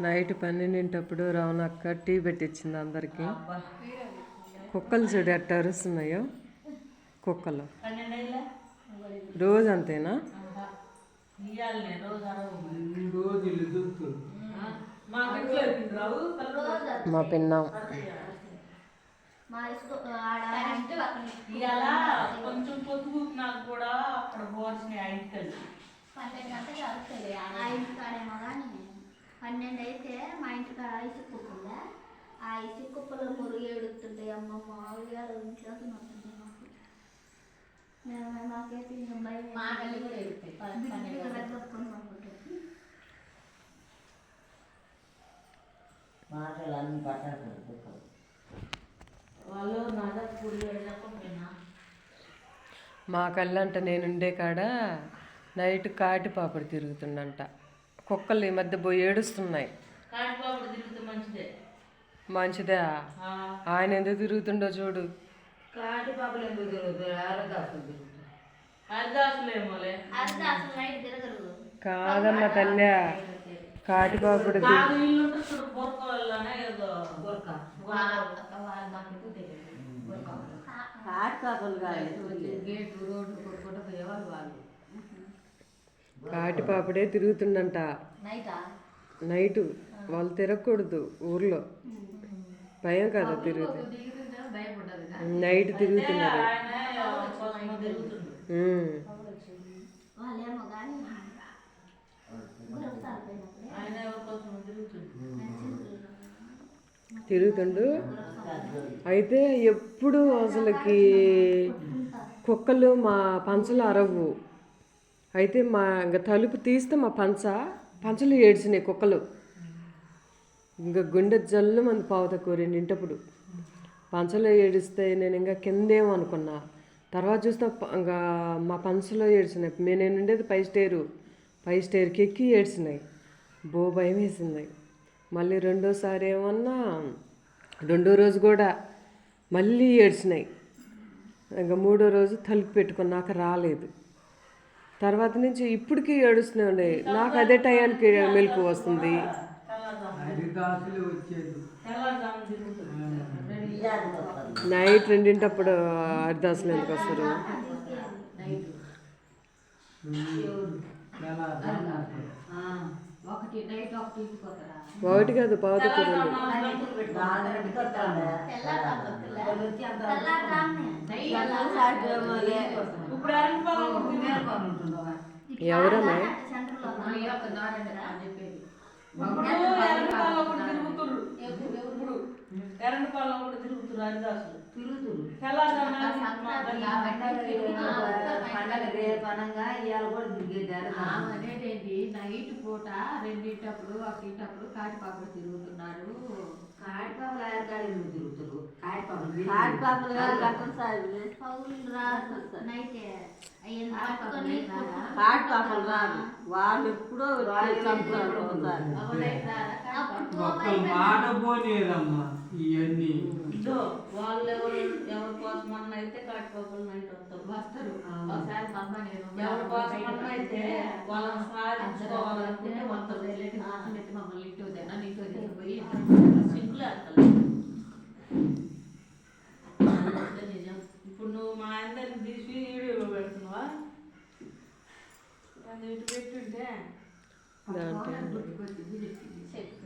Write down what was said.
Night పన్నెండింటప్పుడు రవణక్క tea పెట్టించింది అందరికి. కుక్కలు చూడు ఎట్ట అరుస్తున్నాయో. కుక్కలు. రోజు అంతేనా? మా పిన్నం. కొంచెం పొద్దు నాకు కూడా అక్కడ పోవాల్సిన ఇంటికి పన్నెండు గంటలకు వస్తుంది ఆ ఇంటి కాడేమో కానీ పన్నెండు అయితే మా ఇంటి కాడ ఇసుక కుప్పలే ఆ ఇసుక కుప్పలో మురుగు ఏడుతుంటాయి. అమ్మమ్మ ఉయ్యాల ఇంట్లోకి వస్తుంది మాకు. మేము మాకైతే ఇంకా భయం కూడా. మాటలు అన్ని పట్టాలి వాళ్ళు మా కళ్ళంట నేనుండే కాడ నైట్ కాటి పాపడి తిరుగుతుండంట. కుక్కలు ఈ మధ్య పోయి ఏడుస్తున్నాయి. కాటిపాపుడు మంచిదే. మంచిదే? ఆ, ఆయన ఎందుకు తిరుగుతుండో చూడు. కాదమ్మ తల్లి కాటి పాపడి కాదు గేటు రోడ్డు కొట్టుకుంటూ పోయేవాళ్ళు వాళ్ళు? కాటి పాపడే తిరుగుతుండంట. నైటా? వాళ్ళు తిరగకూడదు ఊర్లో. భయం కదా తిరుగుతు. దిగుతుంటే భయపడ్డది నైట్ తిరుగుతున్నారు. తిరుగుతుంది తిరుగుతుంది తిరుగుతుండు. అయితే ఎప్పుడు అసలుకి కుక్కలు మా పంచలు అరవు అయితే మా ఇంకా తలుపు తీస్తే మా పంచ పంచలు ఏడ్చినాయి కుక్కలు. ఇంకా గుండె జల్లు మంది పావుత ఇంటప్పుడు. పంచలో ఏడిస్తే నేను ఇంకా కిందేమో అనుకున్నా. తర్వాత చూస్తే ఇంకా మా పంచలో ఏడ్చినాయి. మే- నేను ఉండేది పై స్టేరు. పై స్టేర్కి ఎక్కి ఏడ్చినాయి. బో భయం వేసింది. మళ్ళీ రెండోసారి ఏమన్నా రెండో రోజు కూడా మళ్ళీ ఏడ్చినాయి. ఇంకా మూడో రోజు తలుపు పెట్టుకున్నాక రాలేదు. తర్వాత నుంచి ఇప్పటికీ ఏడుస్తూనే ఉన్నాయి నాకు అదే టయానికి మెలకు వస్తుంది. నైట్ రెండింటప్పుడు హరిదాసులు ఎందుకు వస్తారు? ఒకటి కాదు ఇప్పుడు అరణ్యపాలెం ఎవరమ్మా ఇప్పుడు ఎర్రపాలెం ఒకటి తిరుగుతుర్రు హరిదాసులు కూడా అనేదేంటి నైట్ పూట రెండింటప్పుడు ఒకటింటప్పుడు కాటిపాకులు తిరుగుతున్నారు. కాటిపాపలు ఆయనకాడ ఎందుకు తిరుగుతారు? కాటిపాపలు కాటిపాపలు కాదు, కాటిపాపలు రాదు వాళ్ళు ఎప్పుడో చంపుతారు ఒకసారి అవ్వ నైట్ రారా కాటిపాకులు? ఒక్క మాట పోనేదమ్మా ఇవన్నీ వాళ్ళు ఎవరు ఎవరి కోసం అన్న అయితే నైట్ వస్తారు. వస్తారు. ఒకసారి ఎవరి కోసం అన్న అయితే వాళ్ళని సాధించుకోవాలనుకుంటే మొత్తం వస్తారు. వెళ్ళి మమ్మల్ని ఇటు వద్దా నీతో తీసుకుపోయి సింపుల్ నిజం. ఇప్పుడు నువ్వు మా అందరికి తీసి వీడియోలో పెడుతున్నావా? అది ఇటు పెట్టుంటే? చెప్పింది చెప్పు